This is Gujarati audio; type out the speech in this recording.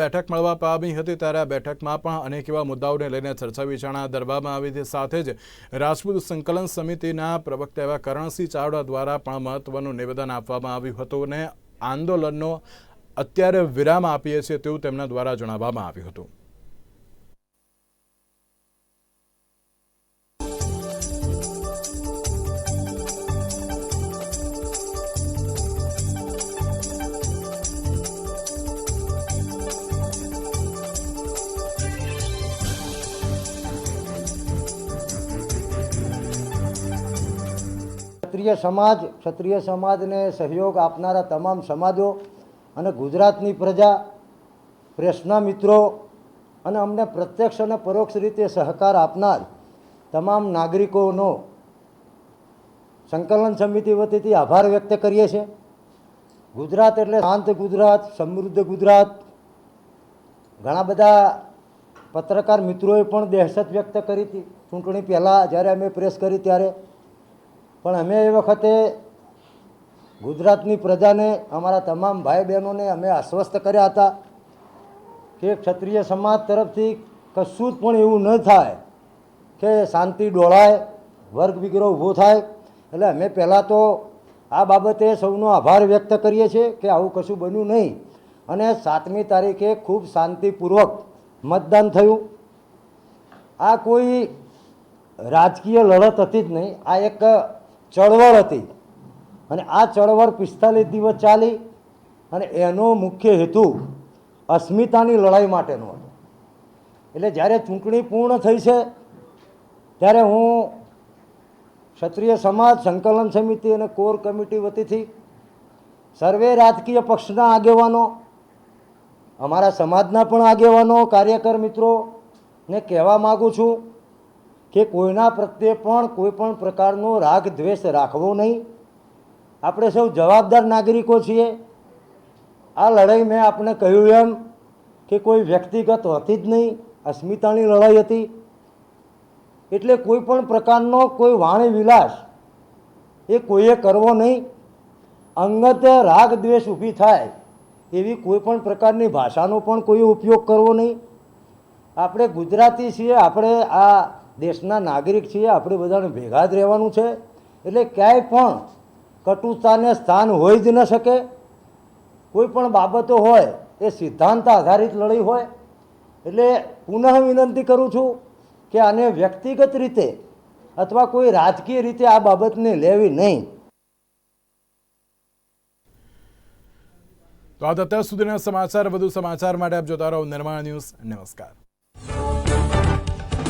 બેઠક મળવા પામી હતી ત્યારે આ બેઠકમાં પણ અનેક એવા મુદ્દાઓને લઈને ચર્ચા વિચારણા દરબારમાં આવી હતી. સાથે જ રાજપૂત સંકલન સમિતિના પ્રવક્તા એવા કરણસિંહ ચાવડા દ્વારા પણ મહત્વનું નિવેદન આપવામાં આવ્યું હતું અને આંદોલનનો અત્યારે વિરામ આપીએ છીએ તેવું તેમના દ્વારા જણાવવામાં આવ્યું હતું. ક્ષત્રિય સમાજ, ક્ષત્રિય સમાજને સહયોગ આપનારા તમામ સમાજો અને ગુજરાતની પ્રજા, પ્રેસના મિત્રો અને અમને પ્રત્યક્ષ અને પરોક્ષ રીતે સહકાર આપનાર તમામ નાગરિકોનો સંકલન સમિતિ વતીથી આભાર વ્યક્ત કરીએ છીએ. ગુજરાત એટલે શાંત ગુજરાત, સમૃદ્ધ ગુજરાત. ઘણા બધા પત્રકાર મિત્રોએ પણ દહેશત વ્યક્ત કરી હતી. ચૂંટણી પહેલાં જ્યારે અમે પ્રેસ કરી ત્યારે પણ અમે એ વખતે ગુજરાતની પ્રજાને, અમારા તમામ ભાઈ બહેનોને અમે આશ્વસ્ત કર્યા હતા કે ક્ષત્રિય સમાજ તરફથી કશું જ પણ એવું ન થાય કે શાંતિ ડોળાય, વર્ગ વિગ્રહ ઊભો થાય. એટલે અમે પહેલાં તો આ બાબતે સૌનો આભાર વ્યક્ત કરીએ છીએ કે આવું કશું બન્યું નહીં. અને સાતમી તારીખે ખૂબ શાંતિપૂર્વક મતદાન થયું. આ કોઈ રાજકીય લડત હતી જ નહીં. આ એક ચળવળ હતી. અને આ ચળવળ પિસ્તાલીસ દિવસ ચાલી અને એનો મુખ્ય હેતુ અસ્મિતાની લડાઈ માટેનો હતો. એટલે જ્યારે ચૂંટણી પૂર્ણ થઈ છે, ત્યારે હું ક્ષત્રિય સમાજ સંકલન સમિતિ અને કોર કમિટી વતીથી સર્વે રાજકીય પક્ષના આગેવાનો, અમારા સમાજના પણ આગેવાનો, કાર્યકર મિત્રોને કહેવા માગું છું કે કોઈના પ્રત્યે પણ કોઈ પણ પ્રકારનો રાગ, દ્વેષ રાખવો નહીં. આપણે સૌ જવાબદાર નાગરિકો છીએ. આ લડાઈ મેં આપણે કહ્યું એમ કે કોઈ વ્યક્તિગત હતી જ નહીં. અસ્મિતાની લડાઈ હતી. એટલે કોઈ પણ પ્રકારનો કોઈ વાણી વિલાસ એ કોઈએ કરવો નહીં. અંગત રાગ, દ્વેષ ઊભી થાય એવી કોઈ પણ પ્રકારની ભાષાનો પણ કોઈ ઉપયોગ કરવો નહીં. આપણે ગુજરાતી છીએ, આપણે આ દેશના નાગરિક છીએ, આપણે બધાને ભેગા જ રહેવાનું છે. એટલે ક્યાંય પણ કટુતાને સ્થાન હોઈ જ ન શકે. કોઈ પણ બાબતો હોય, એ સિદ્ધાંત આધારિત લડાઈ હોય. એટલે પુનઃ વિનંતી કરું છું કે આને વ્યક્તિગત રીતે અથવા કોઈ રાજકીય રીતે આ બાબતને લેવી નહીં. તો આ અત્યાર સુધીના સમાચાર. વધુ સમાચાર માટે આપ જોતા રહો નિર્માણ ન્યૂઝ. નમસ્કાર.